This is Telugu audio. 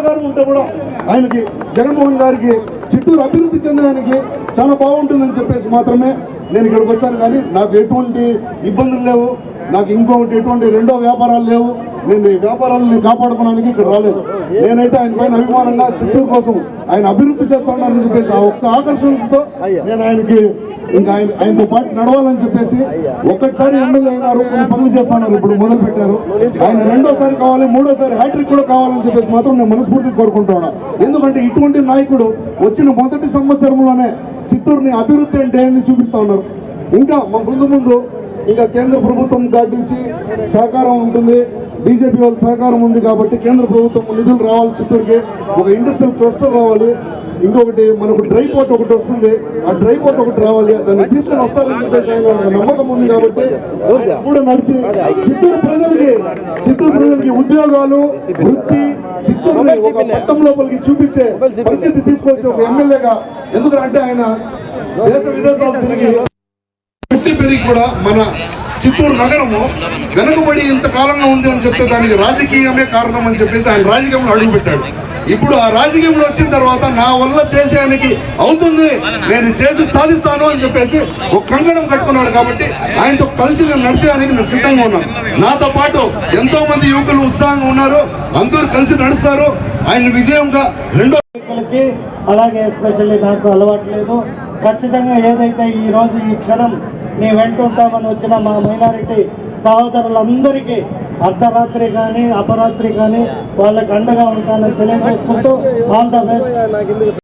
సహకారం ఉంటే కూడా ఆయనకి జగన్మోహన్ గారికి చిత్తూరు అభివృద్ధి చెందడానికి చాలా బాగుంటుందని చెప్పేసి మాత్రమే నేను ఇక్కడికి వచ్చాను. కానీ నాకు ఎటువంటి ఇబ్బందులు లేవు. నాకు ఇంకొకటి ఎటువంటి రెండో వ్యాపారాలు లేవు. నేను ఈ వ్యాపారాలను కాపాడుకోవడానికి ఇక్కడ రాలేదు. నేనైతే ఆయన పైన అభిమానంగా చిత్తూరు కోసం ఆయన అభివృద్ధి చేస్తున్నారని చెప్పేసి ఆ ఒక్క ఆకర్షణతో నేను ఆయనకి ఇంకా ఆయన ఆయనతో పాటు నడవాలని చెప్పేసి ఒక్కటిసారి ఎమ్మెల్యే అయినారు కొన్ని పనులు చేస్తున్నారు ఇప్పుడు మొదలు పెట్టారు ఆయన రెండోసారి కావాలి మూడోసారి హ్యాట్రిక్ కూడా కావాలని చెప్పేసి మాత్రం నేను మనస్ఫూర్తిగా కోరుకుంటున్నాను ఎందుకంటే ఇటువంటి నాయకుడు వచ్చిన మొదటి సంవత్సరంలోనే చిత్తూరుని అభివృద్ధి అంటే ఏంది చూపిస్తా ఉన్నారు. ఇంకా మా ముందు ముందు ఇంకా కేంద్ర ప్రభుత్వం దాటించి సహకారం ఉంటుంది. బీజేపీ వాళ్ళ సహకారం ఉంది కాబట్టి కేంద్ర ప్రభుత్వం నిధులు రావాలి చిత్తూరుకి. ఒక ఇండస్ట్రియల్ క్లస్టర్ రావాలి. ఇంకొకటి మనకు డ్రై పోర్ట్ ఒకటి వస్తుంది. ఆ డ్రై పోర్ట్ ఒకటి రావాలి. దాన్ని తీసుకొని వస్తారని చెప్పేసి ఆయన నమ్మకం ఉంది కాబట్టి కూడా నడిచి చిత్తూరు ప్రజలకి చిత్తూరు ప్రజలకి ఉద్యోగాలు వృత్తి ఒక పట్టం లోపలికి చూపించే పరిస్థితి తీసుకొచ్చి ఒక ఎమ్మెల్యేగా. ఎందుకంటే ఆయన దేశ విదేశాలు తిరిగి పుట్టి పెరిగి కూడా మన చిత్తూరు నగరము వెనుకబడి ఇంతకాలంగా ఉంది అని చెప్తే దానికి రాజకీయమే కారణం అని చెప్పేసి ఆయన రాజకీయంలో అడుగుపెట్టాడు. ఇప్పుడు ఆ రాజకీయంలో వచ్చిన తర్వాత నా వల్ల చేసేయానికి అవుతుంది. నేను చేసి సాధిస్తాను అని చెప్పేసి ఒక కంగణం కట్టుకున్నాడు కాబట్టి ఆయనతో కలిసి నేను నడిచేయడానికి నేను సిద్ధంగా ఉన్నాను. నాతో పాటు ఎంతో మంది యువకులు ఉత్సాహంగా ఉన్నారు. అందరూ కలిసి నడుస్తారు. ఆయన విజయంగా రెండో వ్యక్తులకి అలాగే ఎస్పెషల్లీ నాకు అలవాట్లేదు. ఖచ్చితంగా ఏదైతే ఈ రోజు ఈ క్షణం నీ వెంట ఉంటామని వచ్చిన మా మైనారిటీ సహోదరులందరికీ అర్ధరాత్రి కానీ అపరాత్రి కానీ వాళ్ళకి అండగా ఉంటానని తెలియజేసుకుంటూ ఆల్ ద బెస్ట్.